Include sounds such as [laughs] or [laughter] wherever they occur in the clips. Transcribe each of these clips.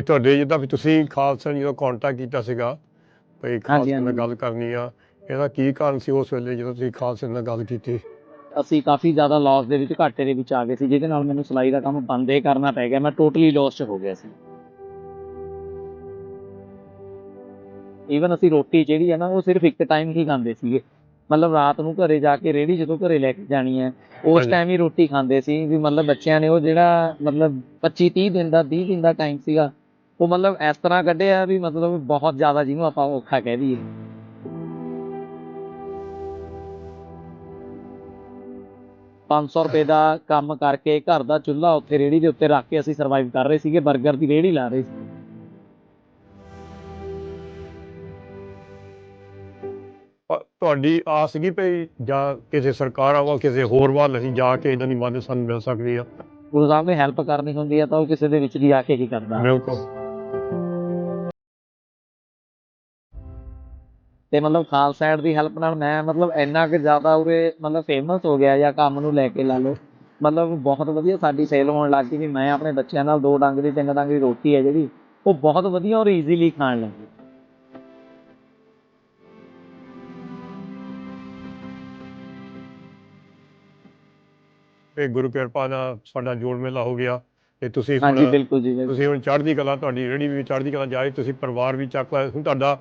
ਤੇ ਤੁਹਾਡੇ ਜਿੱਦਾਂ ਵੀ ਤੁਸੀਂ ਖਾਲਸਾ ਜੀ ਦਾ ਕੰਟੈਕਟ ਕੀਤਾ ਸੀਗਾ ਭਈ ਖਾਲਸੇ ਨਾਲ ਹਾਂਜੀ। ਗੱਲ ਕਰਨੀ ਆ ਇਹਦਾ ਕੀ ਕਾਰਨ ਸੀ ਉਸ ਵੇਲੇ ਜਦੋਂ ਤੁਸੀਂ ਖਾਲਸੇ ਨਾਲ ਗੱਲ ਕੀਤੀ ਅਸੀਂ ਕਾਫੀ ਜ਼ਿਆਦਾ ਲਾਸ ਦੇ ਵਿੱਚ ਘਾਟੇ ਦੇ ਵਿੱਚ ਆ ਗਏ ਸੀ ਜਿਹਦੇ ਨਾਲ ਮੈਨੂੰ ਸਿਲਾਈ ਦਾ ਕੰਮ ਬੰਦ ਹੀ ਕਰਨਾ ਪੈ ਗਿਆ ਮੈਂ ਟੋਟਲੀ ਲਾਸ 'ਚ ਹੋ ਗਿਆ ਸੀ ਈਵਨ ਅਸੀਂ ਰੋਟੀ ਜਿਹੜੀ ਹੈ ਨਾ ਉਹ ਸਿਰਫ ਇੱਕ ਟਾਈਮ ਹੀ ਖਾਂਦੇ ਸੀਗੇ ਮਤਲਬ ਰਾਤ ਨੂੰ ਘਰੇ ਜਾ ਕੇ ਰੇੜੀ ਜਦੋਂ ਘਰੇ ਲੈ ਕੇ ਜਾਣੀ ਹੈ ਉਸ ਹਾਂਜੀ। ਟਾਈਮ ਹੀ ਰੋਟੀ ਖਾਂਦੇ ਸੀ ਵੀ ਮਤਲਬ ਬੱਚਿਆਂ ਨੇ ਉਹ ਜਿਹੜਾ ਮਤਲਬ 25 30 ਦਿਨ ਦਾ 30 ਦਿਨ ਦਾ ਟਾਈਮ ਸੀਗਾ ਉਹ ਮਤਲਬ ਇਸ ਤਰ੍ਹਾਂ ਕੱਢਿਆ ਵੀ ਮਤਲਬ ਬਹੁਤ ਜ਼ਿਆਦਾ ਜਿਹਨੂੰ ਆਪਾਂ ਔਖਾ ਕਹਿ ਦਈਏ। ਪੰਜ ਸੌ ਰੁਪਏ ਦਾ ਕੰਮ ਕਰਕੇ ਘਰ ਦਾ ਚੁੱਲ੍ਹਾ ਉੱਥੇ ਰੇੜੀ ਦੇ ਉੱਤੇ ਰੱਖ ਕੇ ਅਸੀਂ ਸਰਵਾਈਵ ਕਰ ਰਹੇ ਸੀਗੇ 버ਗਰ ਦੀ ਰੇੜੀ ਲਾ ਰਹੇ ਸੀ। ਤੁਹਾਡੀ ਆਸ ਸੀਗੀ ਭਈ ਜਾਂ ਕਿਸੇ ਸਰਕਾਰਾਂ ਵੱਲ ਕਿਸੇ ਹੋਰ ਵੱਲ ਅਸੀਂ ਜਾ ਕੇ ਇਹਨਾਂ ਦੀ ਮਦਦ ਸਾਨੂੰ ਮਿਲ ਸਕਦੀ ਆ? ਸਾਹਿਬ ਨੇ ਹੈਲਪ ਕਰਨੀ ਹੁੰਦੀ ਹੈ ਤਾਂ ਉਹ ਕਿਸੇ ਦੇ ਵਿੱਚ ਦੀ ਆ ਕੇ ਹੀ ਕਰਦਾ। ਬਿਲਕੁਲ। ਤੇ ਮਤਲਬ ਖਾਲਸਾ ਐਡ ਦੀ ਹੈਲਪ ਨਾਲ ਮੈਂ ਮਤਲਬ ਇੰਨਾ ਕਿ ਜ਼ਿਆਦਾ ਉਰੇ ਮਤਲਬ ਫੇਮਸ ਹੋ ਗਿਆ ਜਾਂ ਕੰਮ ਨੂੰ ਲੈ ਕੇ ਲਾ ਲਓ। ਮਤਲਬ ਬਹੁਤ ਵਧੀਆ ਸਾਡੀ ਸੇਲ ਹੋਣ ਲੱਗ ਗਈ ਵੀ ਮੈਂ ਆਪਣੇ ਬੱਚਿਆਂ ਨਾਲ ਦੋ ਡੰਗ ਦੀ ਤਿੰਨ ਡੰਗ ਦੀ ਰੋਟੀ ਹੈ ਜਿਹੜੀ ਉਹ ਬਹੁਤ ਵਧੀਆ ਔਰ ਈਜ਼ੀਲੀ ਖਾਣ ਲੱਗੀ। ਤੇ ਗੁਰੂ ਕਿਰਪਾ ਨਾਲ ਸਾਡਾ ਜੋੜ ਮੇਲਾ ਹੋ ਗਿਆ। ਤੇ ਤੁਸੀਂ ਹਾਂਜੀ ਬਿਲਕੁਲ ਜੀ। ਤੁਸੀਂ ਹੁਣ ਚੜ੍ਹਦੀ ਕਲਾ ਤੁਹਾਡੀ ਰੇੜੀ ਵੀ ਚੜ੍ਹਦੀ ਕਲਾ ਜਾਏ ਤੁਸੀਂ ਪਰਿਵਾਰ ਵੀ ਚੱਕ ਲਿਆ। ਹੁਣ ਤੁਹਾਡਾ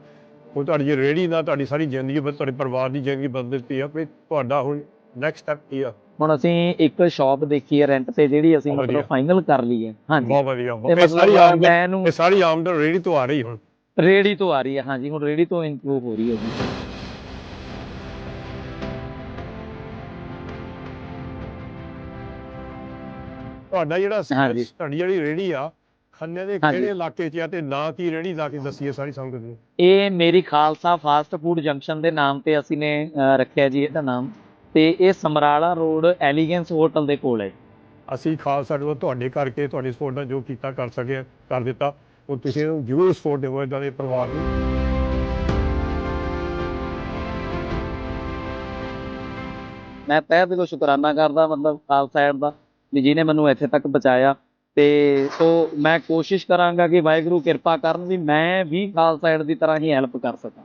ਹੁਣ ਤੁਹਾਡੀ ਜੇ ਰੇੜੀ ਨਾਲ ਤੁਹਾਡੀ ਸਾਰੀ ਜ਼ਿੰਦਗੀ ਬਦ ਤੁਹਾਡੇ ਪਰਿਵਾਰ ਦੀ ਜ਼ਿੰਦਗੀ ਬਦਲ ਦਿੱਤੀ ਆ ਵੀ ਤੁਹਾਡਾ ਹੁਣ ਨੈਕਸਟ ਸਟੈਪ ਕੀ ਆ? ਹੁਣ ਅਸੀਂ ਇੱਕ ਸ਼ਾਪ ਦੇਖੀ ਹੈ ਰੈਂਟ ਤੇ ਜਿਹੜੀ ਅਸੀਂ ਮਤਲਬ। ਫਾਈਨਲ ਕਰ ਲਈ ਹੈ। ਹਾਂਜੀ। ਬਹੁਤ ਵਧੀਆ। ਇਹ ਸਾਰੀ ਆਮਦਨ ਇਹ ਸਾਰੀ ਆਮਦਨ ਰੇੜੀ ਤੋਂ ਆ ਰਹੀ ਹੁਣ। ਰੇੜੀ ਤੋਂ ਆ ਰਹੀ ਹੈ ਹਾਂਜੀ। ਹੁਣ ਰੇੜੀ ਤੋਂ ਇੰਪਰੂਵ ਹੋ ਰਹੀ ਹੈ ਜੀ। ਤੁਹਾਡਾ ਜਿਹੜਾ। ਤੁਹਾਡੀ ਜਿਹੜੀ ਰੇੜੀ ਆ ਖੰਨੇ ਦੇ ਹਾਂਜੀ। ਕਿਹੜੇ ਇਲਾਕੇ 'ਚ ਆ ਤੇ ਨਾਂ ਕੀ ਰੇੜੀ ਲਾ ਕੇ ਦੱਸੀਏ ਸਾਰੀ ਸੰਗਤ ਨੂੰ? ਇਹ ਮੇਰੀ ਖਾਲਸਾ ਫਾਸਟ ਫੂਡ ਜੰਕਸ਼ਨ ਦੇ ਨਾਮ ਤੇ ਅਸੀਂ ਨੇ ਰੱਖਿਆ ਜੀ ਇਹਦਾ ਨਾਮ। ਤੇ ਇਹ ਸਮਰਾਲਾ ਰੋਡ ਐਲੀਗੈਂਸ ਹੋਟਲ ਦੇ ਕੋਲ ਹੈ। ਅਸੀਂ ਖਾਲਸਾ ਨੂੰ ਤੁਹਾਡੇ ਕਰਕੇ ਤੁਹਾਡੀ ਸਪੋਰਟ ਨਾਲ ਜੋ ਕੀਤਾ ਕਰ ਸਕੇ ਕਰ ਦਿੱਤਾ। ਉਹ ਤੁਸੀਂ ਇਹਨੂੰ ਜ਼ਰੂਰ ਸਪੋਰਟ ਦਿਓ ਇਦਾਂ ਦੇ ਪਰਿਵਾਰ ਨੂੰ। ਮੈਂ ਤਹਿ ਦਿਲੋਂ ਸ਼ੁਕਰਾਨਾ ਕਰਦਾ ਮਤਲਬ ਖਾਲਸਾ ਐਡ ਦਾ ਵੀ ਜਿਹਨੇ ਮੈਨੂੰ ਇੱਥੇ ਤੱਕ ਪਹੁੰਚਾਇਆ ਤੇ ਸੋ ਮੈਂ ਕੋਸ਼ਿਸ਼ ਕਰਾਂਗਾ ਕਿ ਵਾਹਿਗੁਰੂ ਕਿਰਪਾ ਕਰਨ ਵੀ ਮੈਂ ਵੀ ਖਾਲਸਾ ਐਡ ਦੀ ਤਰ੍ਹਾਂ ਹੀ ਹੈਲਪ ਕਰ ਸਕਾਂ।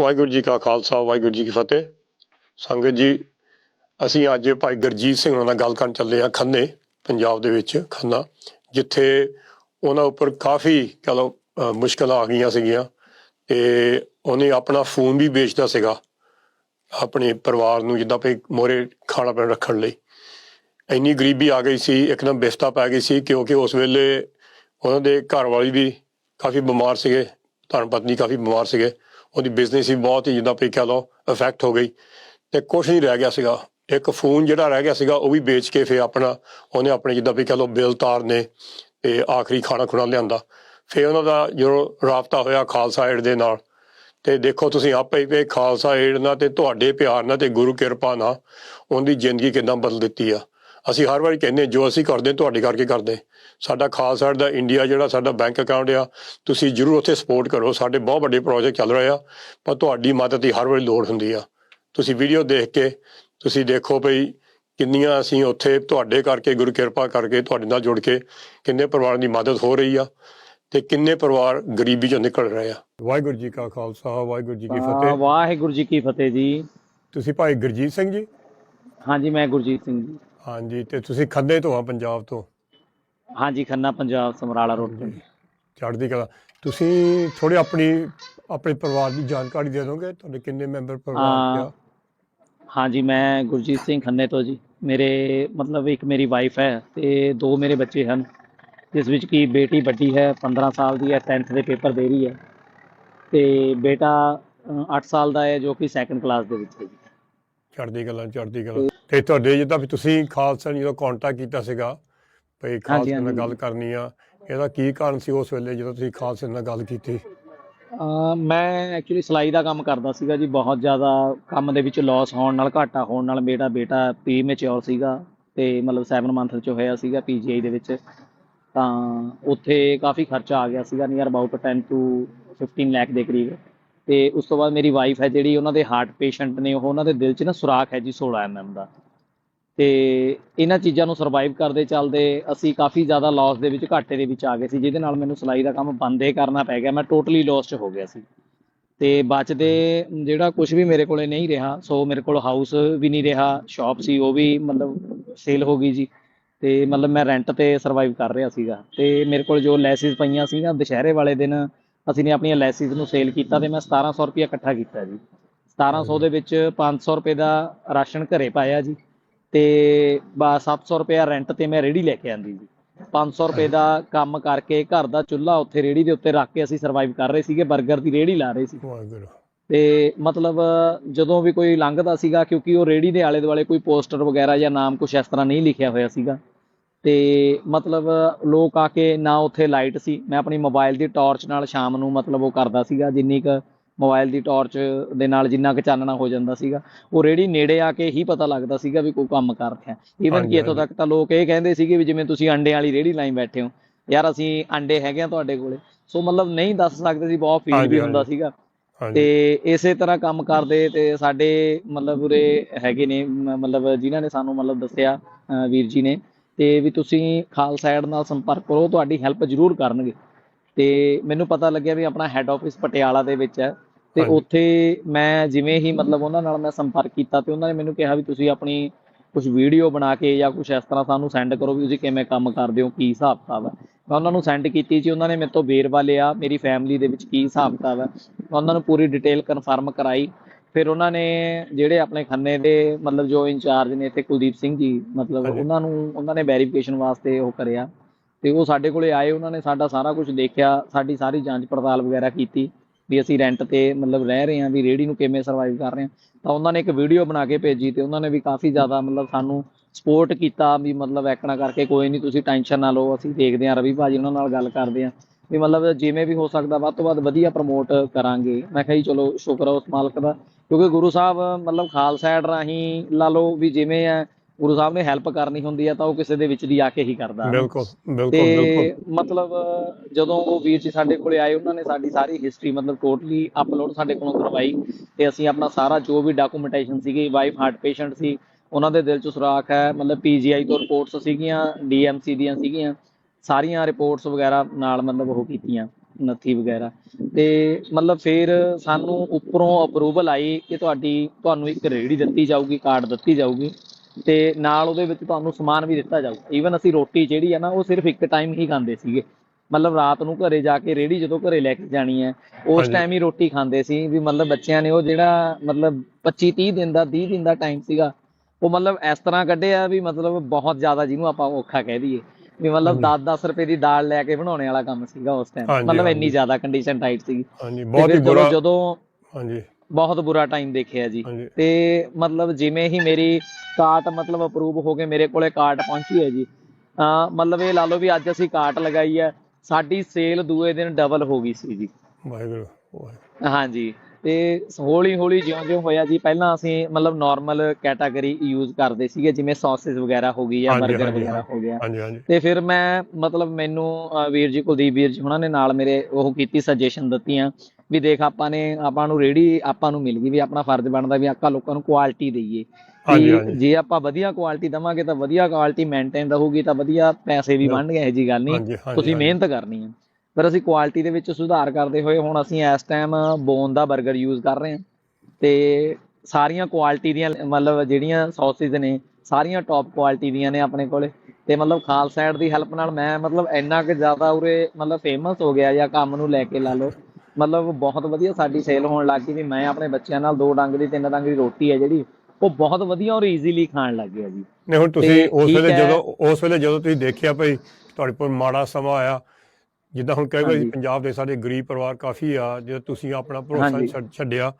ਵਾਹਿਗੁਰੂ ਜੀ ਕਾ ਖਾਲਸਾ, ਵਾਹਿਗੁਰੂ ਜੀ ਕੀ ਫਤਿਹ। ਸੰਗਤ ਜੀ, ਅਸੀਂ ਅੱਜ ਭਾਈ ਗੁਰਜੀਤ ਸਿੰਘ ਨਾਲ ਗੱਲ ਕਰਨ ਚੱਲੇ ਆ ਖੰਨੇ, ਪੰਜਾਬ ਦੇ ਵਿੱਚ ਖੰਨਾ, ਜਿੱਥੇ ਉਹਨਾਂ ਉੱਪਰ ਕਾਫੀ ਕਹ ਲਓ, ਅਹ ਮੁਸ਼ਕਲਾਂ ਆ ਗਈਆਂ ਸੀਗੀਆਂ ਤੇ ਉਹਨੇ ਆਪਣਾ ਫੋਨ ਵੀ ਵੇਚਦਾ ਸੀਗਾ। ਆਪਣੇ ਪਰਿਵਾਰ ਨੂੰ ਜਿੱਦਾਂ ਪਈ ਮੋਰੇ ਖਾਣਾ ਪੀਣਾ ਰੱਖਣ ਲਈ। ਇੰਨੀ ਗਰੀਬੀ ਆ ਗਈ ਸੀ, ਇੱਕਦਮ ਬਿਸਤਾ ਪੈ ਗਈ ਸੀ ਕਿਉਂਕਿ ਉਸ ਵੇਲੇ ਉਹਨਾਂ ਦੇ ਘਰ ਵਾਲੀ ਵੀ ਕਾਫੀ ਬਿਮਾਰ ਸੀਗੇ, ਧਰਮ ਪਤਨੀ ਕਾਫੀ ਬਿਮਾਰ ਸੀਗੇ। ਉਹਦੀ ਬਿਜ਼ਨਸ ਵੀ ਬਹੁਤ ਹੀ ਜਿੱਦਾਂ ਪਈ ਕਹ ਲਓ ਇਫੈਕਟ ਹੋ ਗਈ ਤੇ ਕੁਝ ਨਹੀਂ ਰਹਿ ਗਿਆ ਸੀਗਾ। ਇੱਕ ਫੋਨ ਜਿਹੜਾ ਰਹਿ ਗਿਆ ਸੀਗਾ ਉਹ ਵੀ ਵੇਚ ਕੇ ਫੇ ਆਪਣਾ ਉਹਨੇ ਆਪਣੇ ਜਿੱਦਾਂ ਵੀ ਕਹ ਲਓ ਬਿੱਲ ਤਾਰਨੇ ਤੇ ਆਖਰੀ ਖਾਣਾ ਖੁਣਾ ਲਿਆਂਦਾ। ਫੇ ਉਹਨਾਂ ਦਾ ਜਦੋਂ ਰਾਬਤਾ ਹੋਇਆ ਖਾਲਸਾ ਏਡ ਦੇ ਨਾਲ ਤੇ ਦੇਖੋ ਤੁਸੀਂ ਆਪੇ ਹੀ ਵੀ ਖਾਲਸਾ ਏਡ ਨਾਲ ਤੇ ਤੁਹਾਡੇ ਪਿਆਰ ਨਾਲ ਤੇ ਗੁਰੂ ਕਿਰਪਾ ਨਾਲ ਉਹਦੀ ਜ਼ਿੰਦਗੀ ਕਿਦਾਂ ਬਦਲ ਦਿੱਤੀ ਆ। ਅਸੀਂ ਹਰ ਵਾਰੀ ਕਹਿੰਦੇ ਜੋ ਅਸੀਂ ਕਰਦੇ ਤੁਹਾਡੇ ਕਰਕੇ ਕਰਦੇ ਸਾਡਾ ਖਾਲਸਾ ਦਾ ਇੰਡੀਆ ਜਿਹੜਾ ਸਾਡਾ ਬੈਂਕ ਅਕਾਊਂਟ ਆ, ਤੁਸੀਂ ਜਰੂਰ ਉੱਥੇ ਸਪੋਰਟ ਕਰੋ। ਸਾਡੇ ਬਹੁਤ ਵੱਡੇ ਪ੍ਰੋਜੈਕਟ ਚੱਲ ਰਹੇ ਆ, ਪਰ ਤੁਹਾਡੀ ਮਦਦ ਦੀ ਹਰ ਵਾਰੀ ਲੋੜ ਹੁੰਦੀ ਆ। ਤੁਸੀਂ ਵੀਡੀਓ ਦੇਖ ਕੇ, ਤੁਸੀਂ ਦੇਖੋ ਭਈ ਕਿੰਨੀਆਂ ਅਸੀਂ ਉੱਥੇ ਤੁਹਾਡੇ ਕਰਕੇ ਗੁਰੂ ਕਿਰਪਾ ਕਰਕੇ ਤੁਹਾਡੇ ਨਾਲ ਜੁੜ ਕੇ ਕਿੰਨੇ ਪਰਿਵਾਰਾਂ ਦੀ ਮਦਦ ਹੋ ਰਹੀ ਆ। ਤੇ ਕਿੰਨੇ ਪਰਿਵਾਰ ਗਰੀਬੀ ਚੋਂ ਨਿਕਲ ਰਹੇ ਆ? ਵਾਹਿਗੁਰੂ ਜੀ ਕਾ ਖਾਲਸਾ ਵਾਹਿਗੁਰੂ ਜੀ ਕੀ ਹਾਂ, ਫਤਿਹ। ਵਾਹਿਗੁਰੂ ਜੀ ਕੀ ਫਤਿਹ ਜੀ। ਤੁਸੀਂ ਭਾਈ ਗੁਰਜੀਤ ਸਿੰਘ ਜੀ? ਹਾਂਜੀ ਮੈਂ ਗੁਰਜੀਤ ਸਿੰਘ ਜੀ। ਹਾਂਜੀ ਤੇ ਤੁਸੀਂ ਖੰਨੇ ਤੋਂ ਆ ਪੰਜਾਬ ਤੋਂ? ਹਾਂਜੀ ਖੰਨਾ ਪੰਜਾਬ ਸਮਰਾਲਾ ਰੋਡ ਤੋਂ। ਚੜ੍ਹਦੀ ਕਲਾ। ਤੁਸੀਂ ਥੋੜੇ ਆਪਣੀ ਆਪਣੇ ਪਰਿਵਾਰ ਦੀ ਜਾਣਕਾਰੀ ਦੇ ਦੋਗੇ? ਤੁਹਾਡੇ ਕਿੰਨੇ ਮੈਂਬਰ ਪਰਿਵਾਰ ਹਾਂ। ਆ? ਹਾਂਜੀ ਮੈਂ ਗੁਰਜੀਤ ਸਿੰਘ ਖੰਨੇ ਤੋਂ ਜੀ। ਮੇਰੇ ਮਤਲਬ ਇੱਕ ਮੇਰੀ ਵਾਈਫ ਹੈ ਤੇ ਦੋ ਮੇਰੇ ਬੱਚੇ ਹਨ। ਜਿਸ ਵਿੱਚ ਕੀ ਬੇਟੀ ਵੱਡੀ ਹੈ 15 ਸਾਲ ਦੀ ਹੈ 10th ਦੇ ਪੇਪਰ ਦੇ ਰਹੀ ਹੈ ਤੇ ਬੇਟਾ 8 ਸਾਲ ਦਾ ਹੈ ਜੋ ਕਿ ਸੈਕੰਡ ਕਲਾਸ ਦੇ ਵਿੱਚ ਹੈ ਜੀ। ਚੜ੍ਹਦੀ ਕਲਾ ਚੜ੍ਹਦੀ ਕਲਾ। ਤੇ ਤੁਹਾਡੇ ਜਿੱਦਾਂ ਵੀ ਤੁਸੀਂ ਖਾਲਸਾ ਜੀ ਦਾ ਕੰਟੈਕਟ ਕੀਤਾ ਸੀਗਾ ਭਈ ਖਾਲਸੇ ਨਾਲ। ਗੱਲ ਕਰਨੀ ਆ ਇਹਦਾ ਕੀ ਕਾਰਨ ਸੀ ਉਸ ਵੇਲੇ ਜਦੋਂ ਤੁਸੀਂ ਖਾਲਸੇ ਨਾਲ ਗੱਲ ਕੀਤੀ? ਮੈਂ ਐਕਚੁਅਲੀ ਸਿਲਾਈ ਦਾ ਕੰਮ ਕਰਦਾ ਸੀਗਾ ਜੀ ਬਹੁਤ ਜ਼ਿਆਦਾ ਕੰਮ ਦੇ ਵਿੱਚ ਲਾਸ ਹੋਣ ਨਾਲ ਘਾਟਾ ਹੋਣ ਨਾਲ ਮੇਰਾ ਬੇਟਾ ਪ੍ਰੀ ਮੈਚੁਰ ਸੀਗਾ ਤੇ ਮਤਲਬ 7 ਮੰਥ ਚ ਹੋਇਆ ਸੀਗਾ ਪੀਜੀਆਈ ਦੇ ਵਿੱਚ। ਤਾਂ ਉੱਥੇ ਕਾਫੀ ਖਰਚਾ ਆ ਗਿਆ ਸੀਗਾ ਨੀਅਰ ਅਬਾਊਟ 10 ਟੂ 15 ਲੱਖ ਦੇ ਕਰੀਬ। ਤੇ ਉਸ ਤੋਂ ਬਾਅਦ ਮੇਰੀ ਵਾਈਫ ਹੈ ਜਿਹੜੀ, ਉਹਨਾਂ ਦੇ ਹਾਰਟ ਪੇਸ਼ੈਂਟ ਨੇ, ਉਹ ਉਹਨਾਂ ਦੇ ਦਿਲ 'ਚ ਨਾ ਸੁਰਾਖ ਹੈ ਜੀ 16 ਐਮਐਮ ਦਾ। ਤੇ ਇਹਨਾਂ ਚੀਜ਼ਾਂ ਨੂੰ ਸਰਵਾਈਵ ਕਰਦੇ ਚੱਲਦੇ ਅਸੀਂ ਕਾਫੀ ਜ਼ਿਆਦਾ ਲਾਸ ਦੇ ਵਿੱਚ, ਘਾਟੇ ਦੇ ਵਿੱਚ ਆ ਗਏ ਸੀ, ਜਿਹਦੇ ਨਾਲ ਮੈਨੂੰ ਸਿਲਾਈ ਦਾ ਕੰਮ ਬੰਦ ਹੀ ਕਰਨਾ ਪੈ ਗਿਆ, ਮੈਂ ਟੋਟਲੀ ਲਾਸ 'ਚ ਹੋ ਗਿਆ ਸੀ। ਤੇ ਬਚਦੇ ਜਿਹੜਾ ਕੁਝ ਵੀ ਮੇਰੇ ਕੋਲੇ ਨਹੀਂ ਰਿਹਾ, ਸੋ ਮੇਰੇ ਕੋਲ ਹਾਊਸ ਵੀ ਨਹੀਂ ਰਿਹਾ ਸ਼ਾਪ ਸੀ, ਉਹ ਵੀ ਮਤਲਬ ਸੇਲ ਹੋ ਗਈ ਜੀ। ਤੇ ਮਤਲਬ ਮੈਂ ਰੈਂਟ ਤੇ ਸਰਵਾਈਵ ਕਰ ਰਿਹਾ ਸੀਗਾ ਤੇ ਮੇਰੇ ਕੋਲ ਜੋ ਲੈਸਿਸ ਪਈਆਂ ਸੀਗੀਆਂ ਦੁਸ਼ਹਿਰੇ ਵਾਲੇ ਦਿਨ ਅਸੀਂ ਨੇ ਆਪਣੀਆਂ ਲੈਸਿਸ ਨੂੰ ਸੇਲ ਕੀਤਾ ਤੇ ਮੈਂ 1700 ਰੁਪਏ ਇਕੱਠਾ ਕੀਤਾ ਜੀ। 1700 ਦੇ ਵਿੱਚ 500 ਰੁਪਏ ਦਾ ਰਾਸ਼ਨ ਘਰੇ ਪਾਇਆ ਜੀ ਤੇ ਬਾ 700 ਰੁਪਏ ਰੈਂਟ ਤੇ ਮੈਂ ਰੇੜੀ ਲੈ ਕੇ ਆਂਦੀ ਜੀ। 500 ਰੁਪਏ ਦਾ ਕੰਮ ਕਰਕੇ ਘਰ ਦਾ ਚੁੱਲ੍ਹਾ ਉੱਥੇ ਰੇੜੀ ਦੇ ਉੱਤੇ ਰੱਖ ਕੇ ਅਸੀਂ ਸਰਵਾਈਵ ਕਰ ਰਹੇ ਸੀਗੇ 버ਗਰ ਦੀ ਰੇੜੀ ਲਾ ਰਹੇ ਸੀ। ਤੇ ਮਤਲਬ ਜਦੋਂ ਵੀ ਕੋਈ ਲੰਘਦਾ ਸੀਗਾ ਕਿਉਂਕਿ ਉਹ ਰੇੜੀ ਦੇ ਆਲੇ ਦੁਆਲੇ ਕੋਈ ਪੋਸਟਰ ਵਗੈਰਾ ਜਾਂ ਨਾਮ ਕੁਛ ਇਸ ਤਰ੍ਹਾਂ ਨਹੀਂ ਲਿਖਿਆ ਹੋਇਆ ਸੀਗਾ। ਤੇ ਮਤਲਬ ਲੋਕ ਆ ਕੇ ਨਾ ਉੱਥੇ ਲਾਈਟ ਸੀ। ਮੈਂ ਆਪਣੀ ਮੋਬਾਈਲ ਦੀ ਟਾਰਚ ਨਾਲ ਸ਼ਾਮ ਨੂੰ ਮਤਲਬ ਉਹ ਕਰਦਾ ਸੀਗਾ ਜਿੰਨੀ ਕ ਮੋਬਾਈਲ ਦੀ ਟਾਰਚ ਦੇ ਨਾਲ ਜਿੰਨਾ ਕੁ ਚਾਨਣਾ ਹੋ ਜਾਂਦਾ ਸੀਗਾ। ਉਹ ਰੇੜੀ ਨੇੜੇ ਆ ਕੇ ਹੀ ਪਤਾ ਲੱਗਦਾ ਸੀਗਾ ਵੀ ਕੋਈ ਕੰਮ ਕਰ ਰਿਹਾ। ਈਵਨ ਕਿ ਇੱਥੋਂ ਤੱਕ ਤਾਂ ਲੋਕ ਇਹ ਕਹਿੰਦੇ ਸੀਗੇ ਵੀ ਜਿਵੇਂ ਤੁਸੀਂ ਅੰਡੇ ਵਾਲੀ ਰੇੜੀ ਲਾਈ ਬੈਠੇ ਹੋ। ਯਾਰ ਅਸੀਂ ਅੰਡੇ ਹੈਗੇ ਆ ਤੁਹਾਡੇ ਕੋਲੇ। ਸੋ ਮਤਲਬ ਨਹੀਂ ਦੱਸ ਸਕਦੇ ਸੀ ਬਹੁਤ ਫੀਲ ਵੀ ਹੁੰਦਾ। ਸੀਗਾ। ਤੇ ਇਸੇ ਤਰ੍ਹਾਂ ਕੰਮ ਕਰਦੇ ਤੇ ਸਾਡੇ ਮਤਲਬ ਉਰੇ ਹੈਗੇ ਨੇ ਮਤਲਬ ਜਿਨ੍ਹਾਂ ਨੇ ਸਾਨੂੰ ਮਤਲਬ ਦੱਸਿਆ ਵੀਰ ਜੀ ਨੇ ਤੇ ਵੀ ਤੁਸੀਂ ਖਾਲਸਾ ਐਡ ਨਾਲ ਸੰਪਰਕ ਕਰੋ ਤੁਹਾਡੀ ਹੈਲਪ ਜ਼ਰੂਰ ਕਰਨਗੇ ਤੇ ਮੈਨੂੰ ਪਤਾ ਲੱਗਿਆ ਵੀ ਆਪਣਾ ਹੈੱਡ ਆਫਿਸ ਪਟਿਆਲਾ ਦੇ ਵਿੱਚ ਹੈ ਤੇ। ਉੱਥੇ ਮੈਂ ਜਿਵੇਂ ਹੀ ਮਤਲਬ ਉਹਨਾਂ ਨਾਲ ਮੈਂ ਸੰਪਰਕ ਕੀਤਾ ਤੇ ਉਹਨਾਂ ਨੇ ਮੈਨੂੰ ਕਿਹਾ ਵੀ ਤੁਸੀਂ ਆਪਣੀ ਕੁਝ ਵੀਡੀਓ ਬਣਾ ਕੇ ਜਾਂ ਕੁਝ ਇਸ ਤਰ੍ਹਾਂ ਸਾਨੂੰ ਸੈਂਡ ਕਰੋ ਵੀ ਤੁਸੀਂ ਕਿਵੇਂ ਕੰਮ ਕਰਦੇ ਹੋ ਕੀ ਹਿਸਾਬ ਕਿਤਾਬ ਹੈ। ਮੈਂ ਉਹਨਾਂ ਨੂੰ ਸੈਂਡ ਕੀਤੀ ਜੀ ਉਹਨਾਂ ਨੇ ਮੇਰੇ ਤੋਂ ਵੇਰਵਾ ਲਿਆ ਮੇਰੀ ਫੈਮਿਲੀ ਦੇ ਵਿੱਚ ਕੀ ਹਿਸਾਬ ਕਿਤਾਬ ਹੈ। ਮੈਂ ਉਹਨਾਂ ਨੂੰ ਪੂਰੀ ਡਿਟੇਲ ਕਨਫਰਮ ਕਰਾਈ। ਫਿਰ ਉਹਨਾਂ ਨੇ ਜਿਹੜੇ ਆਪਣੇ ਖੰਨੇ ਦੇ ਮਤਲਬ ਜੋ ਇੰਚਾਰਜ ਨੇ ਇੱਥੇ ਕੁਲਦੀਪ ਸਿੰਘ ਜੀ ਮਤਲਬ। ਉਹਨਾਂ ਨੂੰ ਉਹਨਾਂ ਨੇ ਵੈਰੀਫਿਕੇਸ਼ਨ ਵਾਸਤੇ ਉਹ ਕਰਿਆ। ਤੇ ਉਹ ਸਾਡੇ ਕੋਲੇ ਆਏ ਉਹਨਾਂ ਨੇ ਸਾਡਾ ਸਾਰਾ ਕੁਝ ਦੇਖਿਆ ਸਾਡੀ ਸਾਰੀ ਜਾਂਚ ਪੜਤਾਲ ਵਗੈਰਾ ਕੀਤੀ। ਵੀ ਅਸੀਂ ਰੈਂਟ ਤੇ ਮਤਲਬ ਰਹਿ ਰਹੇ ਹਾਂ, ਵੀ ਰੇੜੀ ਨੂੰ ਕਿਵੇਂ ਸਰਵਾਈਵ ਕਰ ਰਹੇ ਹਾਂ। ਤਾਂ ਉਹਨਾਂ ਨੇ ਇੱਕ ਵੀਡੀਓ ਬਣਾ ਕੇ ਭੇਜੀ ਤੇ ਉਹਨਾਂ ਨੇ ਵੀ ਕਾਫੀ ਜ਼ਿਆਦਾ ਮਤਲਬ ਸਾਨੂੰ ਸਪੋਰਟ ਕੀਤਾ ਵੀ ਮਤਲਬ ਐਕਣਾ ਕਰਕੇ ਕੋਈ ਨਹੀਂ ਤੁਸੀਂ ਟੈਨਸ਼ਨ ਨਾ ਲਓ, ਅਸੀਂ ਦੇਖਦੇ ਹਾਂ, ਰਵੀ ਭਾਜੀ ਉਹਨਾਂ ਨਾਲ ਗੱਲ ਕਰਦੇ ਹਾਂ। ਵੀ ਮਤਲਬ ਜਿਵੇਂ ਵੀ ਹੋ ਸਕਦਾ, ਵੱਧ ਤੋਂ ਵੱਧ ਵਧੀਆ ਪ੍ਰਮੋਟ ਕਰਾਂਗੇ। ਮੈਂ ਕਿਹਾ ਜੀ, ਚਲੋ ਸ਼ੁਕਰ ਆ ਉਸ ਮਾਲਕ ਦਾ। ਕਿਉਂਕਿ ਗੁਰੂ ਸਾਹਿਬ ਮਤਲਬ ਖਾਲਸਾ ਐਡ ਰਾਹੀਂ ਲਾ ਲਓ ਵੀ ਜਿਵੇਂ ਆ ਗੁਰੂ ਸਾਹਿਬ ਨੇ ਹੈਲਪ ਕਰਨੀ ਹੁੰਦੀ ਆ ਤਾਂ ਉਹ ਕਿਸੇ ਦੇ ਵਿੱਚ ਦੀ ਆ ਕੇ ਹੀ ਕਰਦਾ। ਬਿਲਕੁਲ ਬਿਲਕੁਲ ਤੇ ਬਿਲਕੁਲ। ਮਤਲਬ ਜਦੋਂ ਉਹ ਵੀਰ ਜੀ ਸਾਡੇ ਕੋਲੇ ਆਏ ਉਹਨਾਂ ਨੇ ਸਾਡੀ ਸਾਰੀ ਹਿਸਟਰੀ ਮਤਲਬ ਟੋਟਲੀ ਅਪਲੋਡ ਸਾਡੇ ਕੋਲੋਂ ਕਰਵਾਈ ਤੇ ਅਸੀਂ ਆਪਣਾ ਸਾਰਾ ਜੋ ਵੀ ਡਾਕੂਮੈਂਟੇਸ਼ਨ ਸੀਗੀ ਵਾਈਫ ਹਾਰਟ ਪੇਸ਼ੈਂਟ ਸੀ ਉਹਨਾਂ ਦੇ ਦਿਲ 'ਚ ਸੁਰਾਖ ਹੈ ਮਤਲਬ ਪੀਜੀਆਈ ਤੋਂ ਰਿਪੋਰਟਸ ਸੀਗੀਆਂ ਡੀਐਮਸੀ ਦੀਆਂ ਸੀਗੀਆਂ ਸਾਰੀਆਂ ਰਿਪੋਰਟਸ ਵਗੈਰਾ ਨਾਲ ਮਤਲਬ ਉਹ ਕੀਤੀਆਂ ਨੱਥੀ ਵਗੈਰਾ। ਤੇ ਮਤਲਬ ਫਿਰ ਸਾਨੂੰ ਉੱਪਰੋਂ ਅਪਰੂਵਲ ਆਈ ਕਿ ਤੁਹਾਡੀ ਤੁਹਾਨੂੰ ਇੱਕ ਰੇੜੀ ਦਿੱਤੀ ਜਾਊਗੀ ਕਾਰਡ ਦਿੱਤੀ ਜਾਊਗੀ। ਤੇ ਨਾਲ ਉਹਦੇ ਵਿੱਚ ਤੁਹਾਨੂੰ ਸਮਾਨ ਵੀ ਦਿੱਤਾ ਜਾਊਗਾ ਈਵਨ ਅਸੀਂ ਰੋਟੀ ਜਿਹੜੀ ਆ ਨਾ ਉਹ ਸਿਰਫ ਇੱਕ ਟਾਈਮ ਹੀ ਖਾਂਦੇ ਸੀਗੇ। ਮਤਲਬ ਰਾਤ ਨੂੰ ਘਰੇ ਜਾ ਕੇ ਰੇੜੀ ਜਦੋਂ ਘਰੇ ਲੈ ਕੇ ਜਾਣੀ ਹੈ ਉਸ। ਟਾਈਮ ਹੀ ਰੋਟੀ ਖਾਂਦੇ ਸੀ ਵੀ ਮਤਲਬ ਬੱਚਿਆਂ ਨੇ ਉਹ ਜਿਹੜਾ ਮਤਲਬ 25 30 ਦਿਨ ਦਾ 30 ਦਿਨ ਦਾ ਟਾਈਮ ਸੀਗਾ ਉਹ ਮਤਲਬ ਇਸ ਤਰ੍ਹਾਂ ਕੱਢਿਆ ਵੀ ਮਤਲਬ ਬਹੁਤ ਜ਼ਿਆਦਾ ਜਿਹਨੂੰ ਆਪਾਂ ਔਖਾ ਕਹਿ ਦਈਏ। ਵੀ ਮਤਲਬ 10-10 ਰੁਪਏ ਦੀ ਦਾਲ ਲੈ ਕੇ ਬਣਾਉਣੇ ਵਾਲਾ ਕੰਮ ਸੀਗਾ ਉਸ ਟਾਈਮ ਮਤਲਬ। ਇੰਨੀ ਜ਼ਿਆਦਾ ਕੰਡੀਸ਼ਨ ਟਾਈਟ ਸੀਗੀ। ਹਾਂਜੀ ਬਹੁਤ ਹੀ ਬੁਰਾ ਜਦੋਂ ਹਾਂਜੀ। ਬਹੁਤ ਬੁਰਾ ਟਾਈਮ ਦੇਖਿਆ ਜੀ। ਤੇ ਮਤਲਬ ਜਿਵੇਂ ਹੀ ਮੇਰੀ ਕਾਰਟ ਮਤਲਬ ਅਪਰੂਵ ਹੋ ਕੇ ਮੇਰੇ ਕੋਲੇ ਕਾਰਟ ਪਹੁੰਚੀ ਹੈ ਜੀ ਮਤਲਬ ਇਹ ਲਾ ਲਓ ਵੀ ਅੱਜ ਅਸੀਂ ਕਾਰਟ ਲਗਾਈ ਹੈ ਸਾਡੀ ਸੇਲ ਦੂਏ ਦਿਨ ਡਬਲ ਹੋ ਗਈ ਸੀ ਜੀ। ਵਾਹਿਗੁਰੂ। ਹਾਂਜੀ ਤੇ ਹੌਲੀ ਹੌਲੀ ਜਿਉਂ-ਜਿਉਂ ਹੋਇਆ ਜੀ ਪਹਿਲਾਂ ਅਸੀਂ ਮਤਲਬ ਨਾਰਮਲ ਕੈਟਾਗਰੀ ਯੂਜ਼ ਕਰਦੇ ਸੀਗੇ ਜਿਵੇਂ ਸੌਸਸ ਵਗੈਰਾ ਹੋ ਗਈ ਜਾਂ 버ਗਰ ਵਗੈਰਾ ਹੋ ਗਿਆ। ਤੇ ਫਿਰ ਮੈਂ ਮਤਲਬ ਮੈਨੂੰ ਵੀਰ ਜੀ ਕੁਲਦੀਪ ਵੀਰ ਜੀ ਉਹਨਾਂ ਨੇ ਨਾਲ ਮੇਰੇ ਉਹ ਕੀਤੀ ਸੁਜੈਸ਼ਨ ਦਿੱਤੀਆਂ। ਵੀ ਦੇਖ ਆਪਾਂ ਨੇ ਆਪਾਂ ਨੂੰ ਰੇੜੀ ਆਪਾਂ ਨੂੰ ਮਿਲ ਗਈ ਵੀ ਆਪਣਾ ਫਰਜ਼ ਬਣਦਾ ਵੀ ਆਪਾਂ ਲੋਕਾਂ ਨੂੰ ਕੁਆਲਿਟੀ ਦਈਏ ਹਾਂਜੀ। ਜੇ ਆਪਾਂ ਵਧੀਆ ਕੁਆਲਿਟੀ ਦਵਾਂਗੇ ਤਾਂ ਵਧੀਆ ਕੁਆਲਿਟੀ ਮੇਨਟੇਨ ਰਹੂਗੀ ਤਾਂ ਵਧੀਆ ਪੈਸੇ ਵੀ। ਬਣਨਗੇ ਇਹੋ ਜੀ ਗੱਲ ਨਹੀਂ ਤੁਸੀਂ। ਮਿਹਨਤ ਕਰਨੀ ਹੈ ਪਰ ਅਸੀਂ ਕੁਆਲਿਟੀ ਦੇ ਵਿੱਚ ਸੁਧਾਰ ਕਰਦੇ ਹੋਏ ਹੁਣ ਅਸੀਂ ਇਸ ਟਾਈਮ ਬੋਨ ਦਾ 버ਗਰ ਯੂਜ਼ ਕਰ ਰਹੇ ਹਾਂ ਤੇ ਸਾਰੀਆਂ ਕੁਆਲਿਟੀ ਦੀਆਂ ਮਤਲਬ ਜਿਹੜੀਆਂ ਸੌਸਿਸ ਨੇ ਸਾਰੀਆਂ ਟੌਪ ਕੁਆਲਿਟੀ ਦੀਆਂ ਨੇ ਆਪਣੇ ਕੋਲੇ ਤੇ ਮਤਲਬ ਖਾਲਸਾ ਐਡ ਦੀ ਹੈਲਪ ਨਾਲ ਮੈਂ ਮਤਲਬ ਇੰਨਾ ਕਿ ਜ਼ਿਆਦਾ ਉਰੇ ਮਤਲਬ ਫੇਮਸ ਹੋ ਗਿਆ ਜਾਂ ਕੰਮ ਨੂੰ ਲੈ ਕੇ ਲਾ ਲਓ ਮਤਲਬ ਬਹੁਤ ਵਧੀਆ ਸਾਡੀ ਸੇਲ ਹੋਣ ਲੱਗ ਗਈ ਵੀ ਮੈਂ ਆਪਣੇ ਬੱਚਿਆਂ ਨਾਲ ਦੋ ਡੰਗ ਦੀ ਤਿੰਨ ਡੰਗ ਦੀ ਰੋਟੀ ਹੈ ਜਿਹੜੀ ਉਹ ਬਹੁਤ ਵਧੀਆ ਔਰ ਈਜ਼ੀਲੀ ਖਾਣ ਲੱਗ ਗਿਆ ਜੀ ਨਹੀਂ ਹੁਣ ਤੁਸੀਂ ਉਸ ਵੇਲੇ। ਜਦੋਂ ਉਸ ਵੇਲੇ ਜਦੋਂ ਤੁਸੀਂ ਦੇਖਿਆ ਭਈ ਤੁਹਾਡੇ ਕੋਲ ਮਾੜਾ ਸਮਾਂ ਆਇਆ ਜਿੱਦਾਂ ਹੁਣ ਵਾਰੀ ਹਾਂਜੀ। ਪੰਜਾਬ ਦੇ ਸਾਡੇ ਗਰੀਬ ਪਰਿਵਾਰ ਕਾਫੀ ਆ ਜੇ ਤੁਸੀਂ ਆਪਣਾ ਭਰੋਸਾ ਛੱਡਿਆ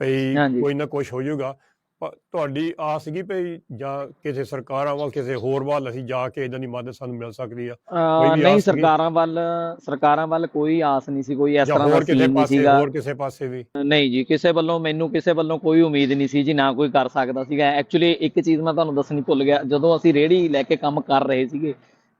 ਭਈ। ਕੋਈ ਨਾ ਕੁਝ ਹੋ ਜਾਊਗਾ ਤੁਹਾਡੀ ਆਸ ਸੀਗੀ ਭਈ ਜਾਂ ਕਿਸੇ ਸਰਕਾਰਾਂ ਵੱਲ ਕਿਸੇ ਹੋਰ ਵੱਲ ਅਸੀਂ ਜਾ ਕੇ ਇਦਾਂ ਦੀ ਮਦਦ ਸਾਨੂੰ ਮਿਲ ਸਕਦੀ ਆ? ਅਹ ਵੀ ਨਹੀਂ ਆਸ ਸੀਗੀ? ਸਰਕਾਰਾਂ ਵੱਲ ਸਰਕਾਰਾਂ ਵੱਲ ਕੋਈ ਆਸ ਨਹੀਂ ਸੀ ਕੋਈ ਇਸ ਜਾਂ ਤਰ੍ਹਾਂ ਦਾ ਹੋਰ ਕਿਸੇ ਸੀਨ ਨਹੀਂ ਪਾਸੇ ਸੀਗਾ। ਹੋਰ ਕਿਸੇ ਪਾਸੇ ਵੀ? ਨਹੀਂ ਜੀ ਕਿਸੇ ਵੱਲੋਂ ਮੈਨੂੰ ਕਿਸੇ ਵੱਲੋਂ ਕੋਈ ਉਮੀਦ ਨਹੀਂ ਸੀ ਜੀ ਨਾ ਕੋਈ ਕਰ ਸਕਦਾ ਸੀਗਾ। ਐਕਚੁਅਲੀ ਇੱਕ ਚੀਜ਼ ਮੈਂ ਤੁਹਾਨੂੰ ਦੱਸਣੀ ਭੁੱਲ ਗਿਆ। ਜਦੋਂ ਅਸੀਂ ਰੇੜੀ ਲੈ ਕੇ ਕੰਮ ਕਰ ਰਹੇ ਸੀਗੇ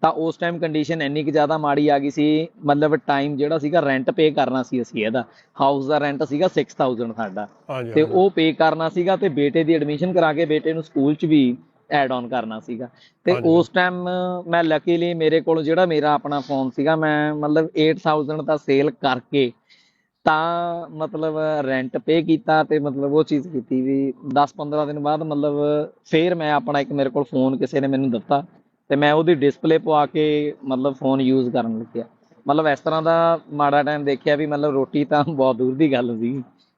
ਤਾਂ ਉਸ ਟਾਈਮ ਕੰਡੀਸ਼ਨ ਇੰਨੀ ਕਿ ਜ਼ਿਆਦਾ ਮਾੜੀ ਆ ਗਈ ਸੀ ਮਤਲਬ ਟਾਈਮ ਜਿਹੜਾ ਸੀਗਾ ਰੈਂਟ ਪੇ ਕਰਨਾ ਸੀ ਅਸੀਂ ਇਹਦਾ ਹਾਊਸ ਦਾ ਰੈਂਟ ਸੀਗਾ 6000 ਸਾਡਾ ਤੇ। ਉਹ ਪੇ ਕਰਨਾ ਸੀਗਾ ਤੇ ਬੇਟੇ ਦੀ ਐਡਮਿਸ਼ਨ ਕਰਾ ਕੇ ਬੇਟੇ ਨੂੰ ਸਕੂਲ 'ਚ ਵੀ ਐਡ ਆਨ ਕਰਨਾ ਸੀਗਾ ਤੇ। ਉਸ ਟਾਈਮ ਮੈਂ ਲੱਕੀਲੀ ਮੇਰੇ ਕੋਲ ਜਿਹੜਾ ਮੇਰਾ ਆਪਣਾ ਫੋਨ ਸੀਗਾ ਮੈਂ ਮਤਲਬ 8000 ਦਾ ਸੇਲ ਕਰਕੇ ਤਾਂ ਮਤਲਬ ਰੈਂਟ ਪੇ ਕੀਤਾ ਤੇ ਮਤਲਬ ਉਹ ਚੀਜ਼ ਕੀਤੀ ਵੀ 10-15 ਦਿਨ ਬਾਅਦ ਮਤਲਬ ਫੇਰ ਮੈਂ ਆਪਣਾ ਇੱਕ ਮੇਰੇ ਕੋਲ ਫੋਨ ਕਿਸੇ ਨੇ ਮੈਨੂੰ ਦਿੱਤਾ ਤੇ ਮੈਂ ਉਹਦੀ ਡਿਸਪਲੇ ਪਵਾ ਕੇ ਮਤਲਬ ਫੋਨ ਯੂਜ਼ ਕਰਨ ਲੱਗਿਆ ਮਤਲਬ ਇਸ ਤਰ੍ਹਾਂ ਦਾ ਮਾੜਾ ਟਾਈਮ ਦੇਖਿਆ ਵੀ ਮਤਲਬ ਰੋਟੀ ਤਾਂ [laughs] ਬਹੁਤ ਦੂਰ ਦੀ ਗੱਲ ਸੀ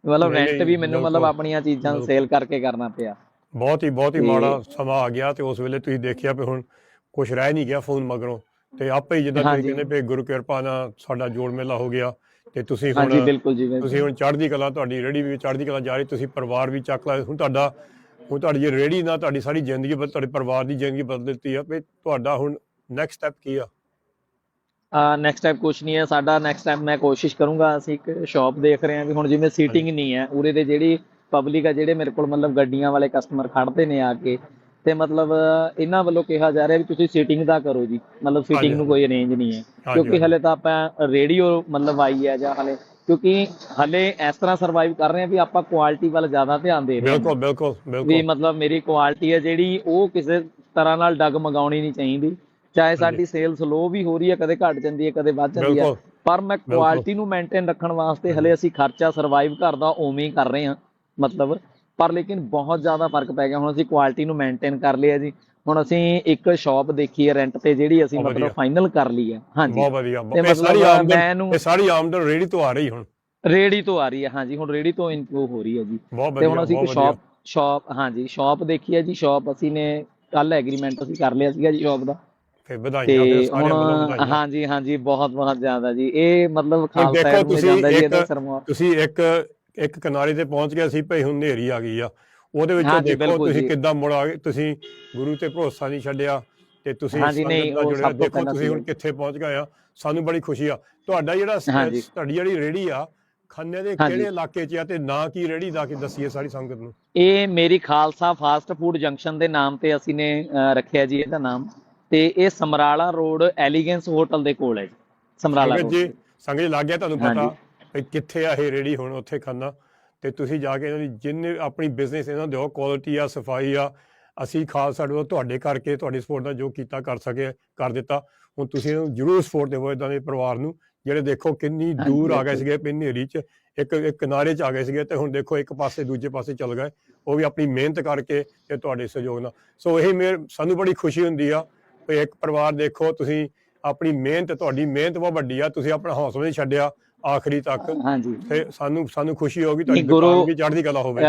ਮਤਲਬ ਰੈਂਟ ਵੀ ਮੈਨੂੰ ਮਤਲਬ ਆਪਣੀਆਂ ਚੀਜ਼ਾਂ। ਸੇਲ ਕਰਕੇ ਕਰਨਾ ਪਿਆ ਬਹੁਤ ਹੀ ਬਹੁਤ ਹੀ ਮਾੜਾ ਸਮਾਂ ਆ ਗਿਆ ਤੇ ਉਸ ਵੇਲੇ ਤੁਸੀਂ ਦੇਖਿਆ ਵੀ ਹੁਣ ਕੁਝ ਰਹਿ ਨਹੀਂ ਗਿਆ ਫੋਨ ਮਗਰੋਂ ਤੇ ਆਪੇ ਹੀ ਜਿੱਦਾਂ ਤੁਸੀਂ। ਕਹਿੰਦੇ ਵੀ ਗੁਰੂ ਕਿਰਪਾ ਨਾਲ ਸਾਡਾ ਜੋੜ ਮੇਲਾ ਹੋ ਗਿਆ ਤੇ ਤੁਸੀਂ ਹੁਣ। ਤੁਸੀਂ ਹੁਣ ਚੜ੍ਹਦੀ ਕਲਾ ਤੁਹਾਡੀ ਰੇੜੀ ਵੀ ਚੜ੍ਹਦੀ ਕਲਾ ਜਾ ਰਹੀ ਤੁਸੀਂ ਪਰਿਵਾਰ ਵੀ ਚੱਕ ਲਿਆ ਹੁਣ ਤੁਹਾਡਾ ਹੁਣ ਤੁਹਾਡੀ ਰੇੜੀ ਨਾਲ ਤੁਹਾਡੀ ਸਾਰੀ ਜ਼ਿੰਦਗੀ ਬਦਲ ਤੁਹਾਡੇ ਪਰਿਵਾਰ ਦੀ ਜ਼ਿੰਦਗੀ ਬਦਲ ਦਿੱਤੀ ਆ ਵੀ ਤੁਹਾਡਾ ਹੁਣ ਨੈਕਸਟ ਸਟੈਪ ਕੀ ਆ? ਨੈਕਸਟ ਟਾਈਮ ਕੁਝ ਨਹੀਂ ਹੈ ਸਾਡਾ ਨੈਕਸਟ ਟਾਈਮ ਮੈਂ ਕੋਸ਼ਿਸ਼ ਕਰੂੰਗਾ ਅਸੀਂ ਇੱਕ ਸ਼ਾਪ ਦੇਖ ਰਹੇ ਹਾਂ ਵੀ ਹੁਣ ਜਿਵੇਂ ਸੀਟਿੰਗ ਨਹੀਂ ਹੈ ਉਰੇ ਦੇ ਜਿਹੜੀ ਪਬਲਿਕ ਆ ਜਿਹੜੇ ਮੇਰੇ ਕੋਲ ਮਤਲਬ ਗੱਡੀਆਂ ਵਾਲੇ ਕਸਟਮਰ ਖੜਦੇ ਨੇ ਆ ਕੇ ਤੇ ਮਤਲਬ ਇਹਨਾਂ ਵੱਲੋਂ ਕਿਹਾ ਜਾ ਰਿਹਾ ਵੀ ਤੁਸੀਂ ਸੀਟਿੰਗ ਦਾ ਕਰੋ ਜੀ ਮਤਲਬ ਸੀਟਿੰਗ ਨੂੰ ਕੋਈ ਅਰੇਂਜ ਨਹੀਂ ਹੈ ਕਿਉਂਕਿ ਹਲੇ ਤਾਂ ਆਪਾਂ ਰੇਡੀਓ ਮਤਲਬ ਆਈ ਹੈ ਜਾਂ ਹਲੇ ਕਿਉਂਕਿ ਹਲੇ ਇਸ ਤਰ੍ਹਾਂ ਸਰਵਾਈਵ ਕਰ ਰਹੇ ਹਾਂ ਵੀ ਆਪਾਂ ਕੁਆਲਿਟੀ ਵੱਲ ਜ਼ਿਆਦਾ ਧਿਆਨ ਦੇ ਰਹੇ ਹਾਂ। ਬਿਲਕੁਲ ਬਿਲਕੁਲ ਵੀ ਬਿਲਕੁਲ ਮਤਲਬ ਮੇਰੀ ਕੁਆਲਿਟੀ ਹੈ ਜਿਹੜੀ ਉਹ ਕਿਸੇ ਤਰ੍ਹਾਂ ਨਾਲ ਡਗਮਗਾਉਣੀ ਨਹੀਂ ਚਾਹੀਦੀ। ਚਾਹੇ ਸਾਡੀ ਸੇਲ ਸਲੋ ਵੀ ਹੋ ਰਹੀ ਹੈ ਕਦੇ ਘਟ ਜਾਂਦੀ ਹੈ ਕਦੇ ਵੱਧ ਜਾਂਦੀ ਹੈ। ਪਰ ਮੈਂ ਕੁਆਲਿਟੀ ਨੂੰ ਮੇਨਟੇਨ ਰੱਖਣ ਵਾਸਤੇ ਹਲੇ ਅਸੀਂ ਖਰਚਾ ਸਰਵਾਈਵ ਕਰਦਾ ਉਵੇਂ ਹੀ ਕਰ ਰਹੇ ਹਾਂ ਮਤਲਬ। ਪਰ ਲੇਕਿਨ ਬਹੁਤ ਜ਼ਿਆਦਾ ਫ਼ਰਕ ਪੈ ਗਿਆ ਹੁਣ ਅਸੀਂ ਕੁਆਲਿਟੀ ਨੂੰ ਮੇਨਟੇਨ ਕਰ ਲਿਆ ਜੀ। ਹੁਣ ਅਸੀਂ ਇੱਕ ਸ਼ਾਪ ਦੇਖੀ ਹੈ ਰੈਂਟ ਤੇ ਜਿਹੜੀ ਅਸੀਂ ਮਤਲਬ। ਫਾਈਨਲ ਕਰ ਲਈ ਹੈ। ਹਾਂਜੀ। ਬਹੁਤ ਵਧੀਆ। ਇਹ ਸਾਰੀ ਆਮਦਨ ਇਹ ਸਾਰੀ ਆਮਦਨ ਰੇੜੀ ਤੋਂ ਆ ਰਹੀ ਹੁਣ। ਰੇੜੀ ਤੋਂ ਆ ਰਹੀ ਹੈ ਹਾਂਜੀ। ਹੁਣ ਰੇੜੀ ਤੋਂ ਇਨਕਲੂਡ ਹੋ ਰਹੀ ਹੈ ਜੀ। ਤੇ ਹੁਣ ਅਸੀਂ ਇੱਕ ਸ਼ਾਪ ਸ਼ਾਪ ਹਾਂਜੀ ਸ਼ਾਪ ਦੇਖੀ ਹੈ ਜੀ। ਸ਼ਾਪ ਅਸੀਂ ਨੇ ਕੱਲ ਐਗਰੀਮੈਂਟ ਅਸੀਂ ਕਰ ਲਿਆ ਸੀਗਾ ਜੀ ਸ਼ਾਪ ਦਾ। ਫਿਰ ਵਧਾਈਆਂ ਫਿਰ ਸਾਰਿਆਂ ਹੁਣ ਵਧਾਈਆਂ। ਹਾਂਜੀ ਹਾਂਜੀ ਬਹੁਤ ਬਹੁਤ ਜ਼ਿਆਦਾ ਜੀ। ਇਹ ਮਤਲਬ ਖਾਲਸਾ ਮੇ ਤੁਸੀਂ ਜਾਂਦਾ ਜੀ ਇੱਕ- ਇਹਦਾ ਸਰਮਾ ਤੁਸੀਂ ਇੱਕ ਇੱਕ ਕਿਨਾਰੇ ਤੇ ਪਹੁੰਚ ਗਏ ਸੀ ਭਈ ਹੁਣ ਹਨੇਰੀ ਆ ਗਈ ਆ। ਉਹਦੇ ਵਿੱਚ ਹਾਂਜੀ, ਦੇਖੋ ਬਿਲਕੁਲ ਤੁਸੀਂ ਜੀ। ਕਿੱਦਾਂ ਮੁੜ ਆ ਗਏ ਤੁਸੀਂ ਗੁਰੂ ਤੇ ਭਰੋਸਾ ਨਹੀਂ ਛੱਡਿਆ ਤੇ ਤੁਸੀਂ ਹਾਂਜੀ, ਸੰਗਤ ਨਾਲ ਉਹ ਜੁੜਿਆ ਸਭ ਤੋਂ ਦੇਖੋ ਪਹਿਲਾਂ ਤੁਸੀਂ ਹੁਣ ਸੀ। ਕਿੱਥੇ ਪਹੁੰਚ ਗਏ ਆ ਸਾਨੂੰ ਬੜੀ ਖੁਸ਼ੀ ਆ ਤੁਹਾਡਾ ਜਿਹੜਾ ਸ- ਹਾਂਜੀ। ਤੁਹਾਡੀ ਜਿਹੜੀ ਰੇੜੀ ਆ ਖੰਨੇ ਦੇ ਹਾਂਜੀ। ਕਿਹੜੇ ਇਲਾਕੇ 'ਚ ਆ ਤੇ ਨਾਂ ਕੀ ਰੇੜੀ ਦਾ ਕੀ ਦੱਸੀਏ ਸਾਰੀ ਸੰਗਤ ਨੂੰ ਇਹ ਮੇਰੀ ਖਾਲਸਾ ਫਾਸਟ ਫੂਡ ਜੰਕਸ਼ਨ ਦੇ ਨਾਮ ਤੇ ਅਸੀਂ ਨੇ ਅਹ, ਰੱਖਿਆ ਜੀ ਇਹਦਾ ਨਾਮ ਤੇ ਇਹ ਸਮਰਾਲਾ ਰੋਡ ਐਲੀਗੈਂਸ ਹੋਟਲ ਦੇ ਕੋਲ ਹੈ ਜੀ ਸਮਰਾਲਾ ਸੰਗਤ ਰੋਡ ਜੀ ਸੰਗਤ ਜੀ ਲੱਗ ਗਿਆ ਤੁਹਾਨੂੰ ਪਤਾ। ਵੀ ਕਿੱਥੇ ਆ ਇਹ ਰੇੜੀ ਹੁਣ ਉੱਥੇ ਖੰਨਾ ਤੇ ਤੁਸੀਂ ਜਾ ਕੇ ਇਹਨਾਂ ਦੀ ਜਿੰਨੇ ਆਪਣੀ ਬਿਜ਼ਨਸ ਇਹਨਾਂ ਦਿਓ ਕੁਆਲਿਟੀ ਆ ਸਫ਼ਾਈ ਆ ਅਸੀਂ ਖਾਸ ਸਾਡੇ ਤੁਹਾਡੇ ਕਰਕੇ ਤੁਹਾਡੀ ਸਪੋਰਟ ਨਾਲ ਜੋ ਕੀਤਾ ਕਰ ਸਕੇ ਕਰ ਦਿੱਤਾ। ਹੁਣ ਤੁਸੀਂ ਇਹਨੂੰ ਜਰੂਰ ਸਪੋਰਟ ਦੇਵੋ ਇਦਾਂ ਦੇ ਪਰਿਵਾਰ ਨੂੰ ਜਿਹੜੇ ਦੇਖੋ ਕਿੰਨੀ ਦੂਰ ਆ ਗਏ। ਸੀਗੇ ਪਿੰਨੇਰੀ ਚ ਇੱਕ ਇੱਕ ਕਿਨਾਰੇ ਚ ਆ ਗਏ ਸੀਗੇ ਤੇ ਹੁਣ ਦੇਖੋ ਇੱਕ ਪਾਸੇ ਦੂਜੇ ਪਾਸੇ ਚੱਲ ਗਏ। ਉਹ ਵੀ ਆਪਣੀ ਮਿਹਨਤ ਕਰਕੇ ਤੇ ਤੁਹਾਡੇ ਸਹਿਯੋਗ ਨਾਲ। ਸੋ ਇਹ ਮੇਰ ਸਾਨੂੰ ਬੜੀ ਖੁਸ਼ੀ ਹੁੰਦੀ ਆ ਵੀ ਇੱਕ ਪਰਿਵਾਰ ਦੇਖੋ ਤੁਸੀਂ ਆਪਣੀ ਮਿਹਨਤ ਤੁਹਾਡੀ ਮਿਹਨਤ ਬਹੁਤ ਵੱਡੀ ਆ ਤੁਸੀਂ ਆਪਣਾ ਹੌਸਲਾ ਨਹੀਂ ਛੱਡਿਆ। ਆਖਰੀ ਤੱਕ ਹਾਂਜੀ। ਤੇ ਸਾਨੂੰ ਸਾਨੂੰ ਖੁਸ਼ੀ ਹੋਗੀ ਤੁਹਾਡੀ ਦੁਕਾਨ ਵੀ ਚੜ੍ਹਦੀ ਕਲਾ ਹੋਵੇ।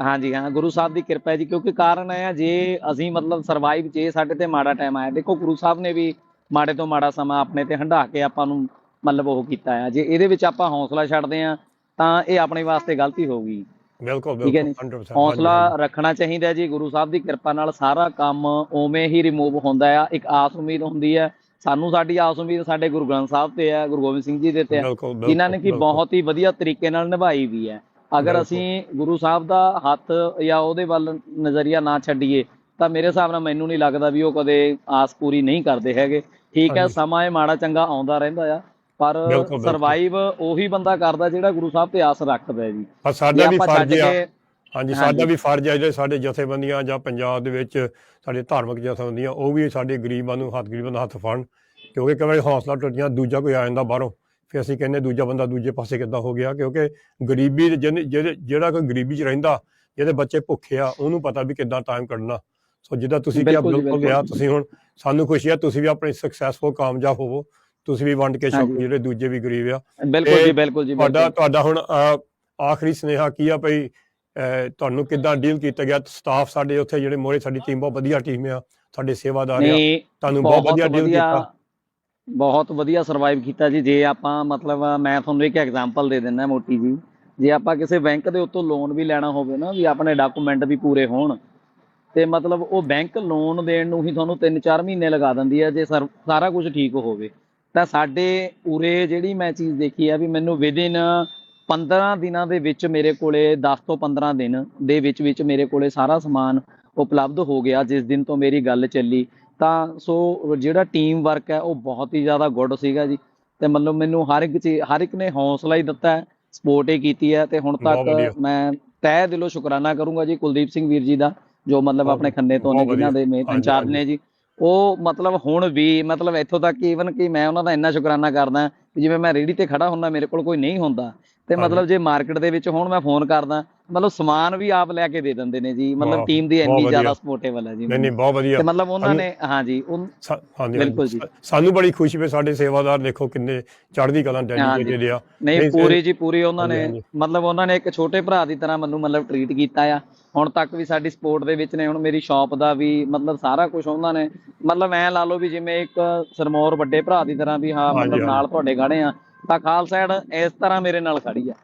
ਹਾਂਜੀ ਹਾਂ ਗੁਰੂ ਸਾਹਿਬ ਦੀ ਕਿਰਪਾ ਜੀ ਕਿਉਂਕਿ ਕਾਰਨ ਇਹ ਆ ਜੇ ਅਸੀਂ ਮਤਲਬ ਸਰਵਾਈਵ ਜੇ ਸਾਡੇ ਤੇ ਮਾੜਾ ਟਾਈਮ ਆਇਆ ਦੇਖੋ ਗੁਰੂ ਸਾਹਿਬ ਨੇ ਵੀ ਮਾੜੇ ਤੋਂ ਮਾੜਾ ਸਮਾਂ ਆਪਣੇ ਤੇ ਹੰਢਾ ਕੇ ਆਪਾਂ ਨੂੰ ਮਤਲਬ ਉਹ ਕੀਤਾ ਆ। ਜੇ ਇਹਦੇ ਵਿੱਚ ਆਪਾਂ ਹੌਸਲਾ ਛੱਡਦੇ ਆ ਤਾਂ ਇਹ ਆਪਣੇ ਵਾਸਤੇ ਗਲਤੀ ਹੋਊਗੀ ਬਿਲਕੁਲ ਬਿਲਕੁਲ ਨੀ? 100% ਹੌਸਲਾ ਰੱਖਣਾ ਚਾਹੀਦਾ ਜੀ ਗੁਰੂ ਸਾਹਿਬ ਦੀ ਕਿਰਪਾ ਨਾਲ ਸਾਰਾ ਕੰਮ ਉਵੇਂ ਹੀ ਰਿਮੂਵ ਹੁੰਦਾ ਆ। ਇੱਕ ਆਸ ਉਮੀਦ ਹੁੰਦੀ ਹੈ ਸਾਨੂੰ ਸਾਡੀ ਆਸ ਉਮੀਦ ਸਾਡੇ ਗੁਰੂ ਗ੍ਰੰਥ ਸਾਹਿਬ ਤੇ ਹੈ ਗੁਰੂ ਗੋਬਿੰਦ ਸਿੰਘ ਜੀ ਦੇ ਤੇ ਹੈ ਜਿਨ੍ਹਾਂ ਨੇ ਕਿ। ਬਹੁਤ ਹੀ ਵਧੀਆ ਤਰੀਕੇ ਨਾਲ ਨਿਭਾਈ ਵੀ ਹੈ ਅਗਰ। ਅਸੀਂ ਗੁਰੂ ਸਾਹਿਬ ਦਾ ਹੱਥ ਜਾਂ ਉਹਦੇ ਵੱਲ ਨਜ਼ਰੀਆ ਨਾ ਛੱਡੀਏ ਤਾਂ ਮੇਰੇ ਹਿਸਾਬ ਨਾਲ ਮੈਨੂੰ ਨਹੀਂ ਲੱਗਦਾ ਵੀ ਉਹ ਕਦੇ ਆਸ ਪੂਰੀ ਨਹੀਂ ਕਰਦੇ ਹੈਗੇ ਠੀਕ ਹੈ। ਸਮਾਂ ਇਹ ਮਾੜਾ ਚੰਗਾ ਆਉਂਦਾ ਰਹਿੰਦਾ ਆ ਪਰ। ਸਰਵਾਈਵ ਉਹੀ ਬੰਦਾ ਕਰਦਾ ਜਿਹੜਾ ਗੁਰੂ ਸਾਹਿਬ ਤੇ ਆਸ ਰੱਖਦਾ ਹੈ ਜੀ ਸਾਡਾ ਵੀ ਫਰਜ਼ ਆ ਹਾਂਜੀ। ਸਾਡਾ ਵੀ ਫਰਜ਼ ਹੈ ਜਿਹੜੇ ਸਾਡੇ ਜਥੇਬੰਦੀਆਂ ਜਾਂ ਪੰਜਾਬ ਦੇ ਵਿੱਚ ਸਾਡੇ ਧਾਰਮਿਕ ਜਥੇਬੰਦੀਆਂ ਉਹ ਵੀ ਸਾਡੇ ਗਰੀਬਾਂ ਨੂੰ ਹੱਥ ਗਰੀਬਾਂ ਦਾ ਹੱਥ ਫੜਨ ਕਿਉਂਕਿ ਕਈ ਵਾਰੀ ਹੌਸਲਾ ਟੁੱਟ ਜਾਂਦਾ ਦੂਜਾ ਕੋਈ ਆ ਜਾਂਦਾ ਬਾਹਰੋਂ ਫਿਰ ਅਸੀਂ ਕਹਿੰਦੇ ਦੂਜਾ ਬੰਦਾ ਦੂਜੇ ਪਾਸੇ ਕਿੱਦਾਂ ਹੋ ਗਿਆ ਕਿਉਂਕਿ ਗਰੀਬੀ ਜਿਹੜੇ- ਕੋਈ ਗਰੀਬੀ 'ਚ ਰਹਿੰਦਾ ਜਿਹਦੇ ਬੱਚੇ ਭੁੱਖੇ ਆ ਉਹਨੂੰ ਪਤਾ ਵੀ ਕਿੱਦਾਂ ਟਾਈਮ ਕੱਢਣਾ ਸੋ ਜਿੱਦਾਂ ਤੁਸੀਂ ਕਿਹਾ ਬਿਲਕੁਲ। ਕਿਹਾ ਤੁਸੀਂ ਹੁਣ ਸਾਨੂੰ ਖੁਸ਼ੀ ਆ ਤੁਸੀਂ ਵੀ ਆਪਣੇ ਸਕਸੈਸਫੁਲ ਕਾਮਯਾਬ ਹੋਵੋ ਤੁਸੀਂ ਵੀ ਵੰਡ ਕੇ ਛਕੋ। ਜਿਹੜੇ ਦੂਜੇ ਵੀ ਗਰੀਬ ਆ ਬਿਲਕੁਲ ਜੀ ਬਿਲਕੁਲ ਜੀ ਤੁਹਾਡਾ ਤੁਹਾਡਾ ਹੁਣ ਆਖਰੀ ਸੁਨੇਹਾ ਕੀ ਆ ਭਈ ਤੁਹਾਨੂੰ ਕਿੱਦਾਂ ਡੀਲ ਕੀਤਾ ਗਿਆ? ਸਟਾਫ ਸਾਡੇ ਉੱਥੇ ਜਿਹੜੇ ਮੋਰੇ ਸਾਡੀ ਟੀਮ ਬਹੁਤ ਵਧੀਆ ਟੀਮ ਆ ਸਾਡੇ ਸੇਵਾਦਾਰ ਆ। ਤੁਹਾਨੂੰ ਬਹੁਤ ਵਧੀਆ ਡੀਲ ਕੀਤਾ। ਬਹੁਤ ਵਧੀਆ ਸਰਵਾਈਵ ਕੀਤਾ ਜੀ। ਜੇ ਆਪਾਂ ਮਤਲਬ ਮੈਂ ਤੁਹਾਨੂੰ ਇੱਕ ਐਗਜ਼ਾਮਪਲ ਦੇ ਦਿੰਦਾ ਮੋਟੀ ਜੀ। ਜੇ ਆਪਾਂ ਕਿਸੇ ਬੈਂਕ ਦੇ ਉੱਤੋਂ ਲੋਨ ਵੀ ਲੈਣਾ ਹੋਵੇ ਨਾ ਵੀ ਆਪਣੇ ਡਾਕੂਮੈਂਟ ਵੀ ਪੂਰੇ ਹੋਣ ਤੇ ਮਤਲਬ ਉਹ ਬੈਂਕ ਲੋਨ ਦੇਣ ਨੂੰ ਹੀ ਤੁਹਾਨੂੰ 3-4 ਮਹੀਨੇ ਲਗਾ ਦਿੰਦੀ ਹੈ ਜੇ ਸਾਰਾ ਕੁਝ ਠੀਕ ਹੋਵੇ। ਤਾਂ ਸਾਡੇ ਉਰੇ ਜਿਹੜੀ ਮੈਂ ਚੀਜ਼ ਦੇਖੀ ਆ ਵੀ ਮੈਨੂੰ ਵਿਦਿਨ 15 ਦਿਨਾਂ ਦੇ ਵਿੱਚ ਮੇਰੇ ਕੋਲੇ 10 ਤੋਂ 15 ਦਿਨ ਦੇ ਵਿੱਚ ਵਿੱਚ ਮੇਰੇ ਕੋਲੇ ਸਾਰਾ ਸਮਾਨ ਉਪਲਬਧ ਹੋ ਗਿਆ ਜਿਸ ਦਿਨ ਤੋਂ ਮੇਰੀ ਗੱਲ ਚੱਲੀ। ਤਾਂ ਸੋ ਜਿਹੜਾ ਟੀਮ ਵਰਕ ਹੈ ਉਹ ਬਹੁਤ ਹੀ ਜ਼ਿਆਦਾ ਗੁੱਡ ਸੀਗਾ ਜੀ। ਤੇ ਮਤਲਬ ਮੈਨੂੰ ਹਰ ਇੱਕ ਚੀਜ਼ ਹਰ ਇੱਕ ਨੇ ਹੌਸਲਾ ਹੀ ਦਿੱਤਾ ਹੈ ਸਪੋਰਟ ਹੀ ਕੀਤੀ ਹੈ। ਤੇ ਹੁਣ। ਤੱਕ ਮੈਂ ਤਹਿ ਦਿਲੋਂ ਸ਼ੁਕਰਾਨਾ ਕਰੂੰਗਾ ਜੀ ਕੁਲਦੀਪ ਸਿੰਘ ਵੀਰ ਜੀ ਦਾ ਜੋ ਮਤਲਬ ਆਪਣੇ ਖੰਨੇ ਤੋਂ ਨੇ ਜਿਨ੍ਹਾਂ ਦੇ ਮੇਨ ਇੰਚਾਰਜ। ਨੇ ਜੀ। ਉਹ ਮਤਲਬ ਹੁਣ ਵੀ ਮਤਲਬ ਇੱਥੋਂ ਤੱਕ ਈਵਨ ਕਿ ਮੈਂ ਉਹਨਾਂ ਦਾ ਇੰਨਾ ਸ਼ੁਕਰਾਨਾ ਕਰਦਾ ਕਿ ਜਿਵੇਂ ਮੈਂ ਰੇੜੀ ਤੇ ਖੜਾ ਹੁੰਦਾ ਮੇਰੇ ਕੋਲ ਕੋਈ ਨਹੀਂ ਹੁੰਦਾ। ਤੇ। ਮਤਲਬ ਜੇ ਮਾਰਕੀਟ ਦੇ ਵਿੱਚ ਹੁਣ ਮੈਂ ਫੋਨ ਕਰਦਾ ਮਤਲਬ ਸਮਾਨ ਵੀ ਆਪ ਲੈ ਕੇ ਦੇ ਦਿੰਦੇ ਨੇ ਜੀ ਮਤਲਬ ਟੀਮ ਦੀ ਇੰਨੀ ਜ਼ਿਆਦਾ। ਸਪੋਰਟੇਬਲ ਹੈ ਜੀ ਨਹੀਂ ਨਹੀਂ ਬਹੁਤ ਵਧੀਆ ਤੇ ਮਤਲਬ ਉਹਨਾਂ ਨੇ ਹਾਂਜੀ ਉਹ ਬਿਲਕੁਲ। ਜੀ। ਸਾਨੂੰ ਬੜੀ ਖੁਸ਼ੀ ਵੀ ਸਾਡੇ ਸੇਵਾਦਾਰ ਦੇਖੋ ਕਿੰਨੇ ਚੜ੍ਹਦੀ ਕਲਾ ਡੈਡੀਕੇਟਡ ਆ ਨਹੀਂ ਪੂਰੀ ਜੀ ਪੂਰੀ ਉਹਨਾਂ ਨੇ। ਮਤਲਬ ਉਹਨਾਂ ਨੇ ਇੱਕ ਛੋਟੇ ਭਰਾ ਦੀ ਤਰ੍ਹਾਂ ਮੈਨੂੰ ਮਤਲਬ ਟਰੀਟ ਕੀਤਾ ਆ ਹੁਣ ਤੱਕ ਵੀ ਸਾਡੀ ਸਪੋਰਟ ਦੇ ਵਿੱਚ ਨੇ ਹੁਣ ਮੇਰੀ ਸ਼ਾਪ ਦਾ ਵੀ ਮਤਲਬ ਸਾਰਾ ਕੁਝ ਉਹਨਾਂ ਨੇ ਮਤਲਬ ਐ ਲਾ ਲਓ ਵੀ ਜਿਵੇਂ ਇੱਕ ਸਰਮੌਰ ਵੱਡੇ ਭਰਾ ਦੀ ਤਰ੍ਹਾਂ ਵੀ ਹਾਂ ਮਤਲਬ ਨਾਲ। ਤੁਹਾਡੇ ਖੜੇ ਆ ਤਾਂ ਖਾਲਸਾ ਐਡ ਇਸ ਤਰ੍ਹਾਂ ਮੇਰੇ ਨਾਲ ਖੜੀ ਆ।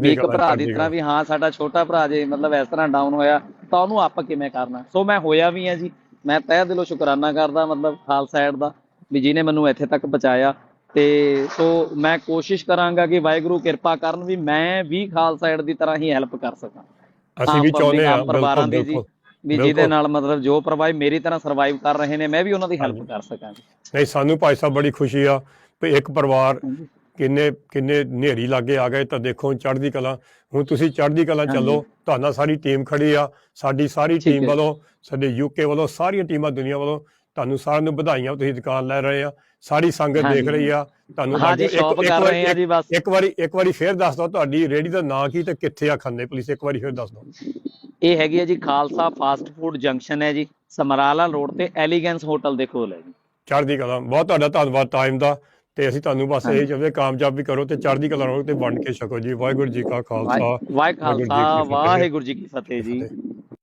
ਵੀ ਇੱਕ ਭਰਾ ਦੀ ਤਰ੍ਹਾਂ ਵੀ ਹਾਂ ਸਾਡਾ ਛੋਟਾ ਭਰਾ ਜੇ ਮਤਲਬ ਇਸ ਤਰ੍ਹਾਂ ਡਾਊਨ ਹੋਇਆ ਤਾਂ ਉਹਨੂੰ ਆਪ ਕਿਵੇਂ ਕਰਨਾ? ਸੋ ਮੈਂ ਹੋਇਆ ਵੀ ਆ ਜੀ। ਮੈਂ ਤਹਿ ਦਿਲੋਂ ਸ਼ੁਕਰਾਨਾ ਕਰਦਾ ਮਤਲਬ ਖਾਲਸਾ ਐਡ ਦਾ ਵੀ ਜਿਹਨੇ ਮੈਨੂੰ ਇੱਥੇ ਤੱਕ ਪਹੁੰਚਾਇਆ। ਤੇ ਸੋ ਮੈਂ ਕੋਸ਼ਿਸ਼ ਕਰਾਂਗਾ ਕਿ ਵਾਹਿਗੁਰੂ ਕਿਰਪਾ ਕਰਨ ਵੀ ਮੈਂ ਵੀ ਖਾਲਸਾ ਐਡ ਦੀ ਤਰ੍ਹਾਂ ਹੀ ਹੈਲਪ ਕਰ ਸਕਾਂ। ਅਸੀਂ ਵੀ ਚਾਹੁੰਦੇ ਆ ਪਰਿਵਾਰਾਂ ਦੀ ਜੀ ਵੀ ਜਿਹਦੇ। ਨਾਲ ਮਤਲਬ ਜੋ ਪਰਿਵਾਰ ਮੇਰੀ ਤਰ੍ਹਾਂ ਸਰਵਾਈਵ ਕਰ ਰਹੇ ਨੇ ਮੈਂ ਵੀ ਉਹਨਾਂ ਦੀ ਹੈਲਪ ਕਰ ਸਕਾਂ ਨਹੀਂ ਸਾਨੂੰ ਭਾਈ ਸਾਹਿਬ ਬੜੀ ਖੁਸ਼ੀ ਆ ਵੀ ਇੱਕ ਪਰਿਵਾਰ। ਕਿੰਨੇ ਕਿੰਨੇ ਨੇਰੀ ਲਾਗੇ ਆ ਗਏ ਤਾਂ ਦੇਖੋ ਚੜ੍ਹਦੀ ਕਲਾ ਹੁਣ ਤੁਸੀਂ ਚੜ੍ਹਦੀ ਕਲਾ। ਚੱਲੋ ਤੁਹਾਡਾ ਸਾਰੀ ਟੀਮ ਖੜੀ ਆ ਸਾਡੀ ਸਾਰੀ ਟੀਮ। ਵੱਲੋਂ ਸਾਡੇ ਯੂਕੇ ਵੱਲੋਂ ਸਾਰੀਆਂ ਟੀਮਾਂ ਦੁਨੀਆ ਵੱਲੋਂ ਤੁਹਾਨੂੰ ਸਾਰਿਆਂ ਨੂੰ ਵਧਾਈਆਂ ਤੁਸੀਂ ਦੁਕਾਨ ਲੈ ਰਹੇ ਆ ਸਾਰੀ ਸੰਗਤ ਦੇਖ। ਰਹੀ ਆ ਤੁਹਾਨੂੰ ਇੱਕ ਵਾਰੀ ਇੱਕ ਵਾਰੀ ਫੇਰ ਦੱਸ ਦਿਓ ਤੁਹਾਡੀ ਰੇੜੀ ਦਾ ਨਾਂ ਕੀ ਤੇ ਕਿੱਥੇ ਆ ਖੰਨੇ ਪੁਲਿਸ ਇੱਕ ਵਾਰੀ ਫੇਰ ਦੱਸ ਦਿਓ ਇਹ ਹੈਗੀ ਹੈ ਜੀ ਖਾਲਸਾ ਫਾਸਟ ਫੂਡ ਜੰਕਸ਼ਨ ਹੈ ਜੀ ਸਮਰਾਲਾ ਰੋਡ ਤੇ ਐਲੀਗੈਂਸ ਹੋਟਲ ਦੇ ਕੋਲ ਹੈ ਜੀ ਚੜ੍ਹਦੀ ਕਲਾ ਬਹੁਤ ਤੁਹਾਡਾ ਧੰਨਵਾਦ ਟਾਈਮ ਦਾ ਤੇ ਅਸੀਂ ਤੁਹਾਨੂੰ ਬਸ ਇਹ। ਚਾਹੁੰਦੇ ਕਾਮਯਾਬ ਵੀ ਕਰੋ ਤੇ ਚੜ੍ਹਦੀ ਕਲਾ ਰਹੋ ਤੇ ਵੰਡ ਕੇ ਛਕੋ ਜੀ ਵਾਹਿਗੁਰੂ ਜੀ ਕਾ ਖਾਲਸਾ ਵਾਹਿ ਵਾਹਿਗੁਰੂ ਜੀ ਕੀ ਫਤਿਹ। ਵਾਹਿਗੁਰੂ ਜੀ।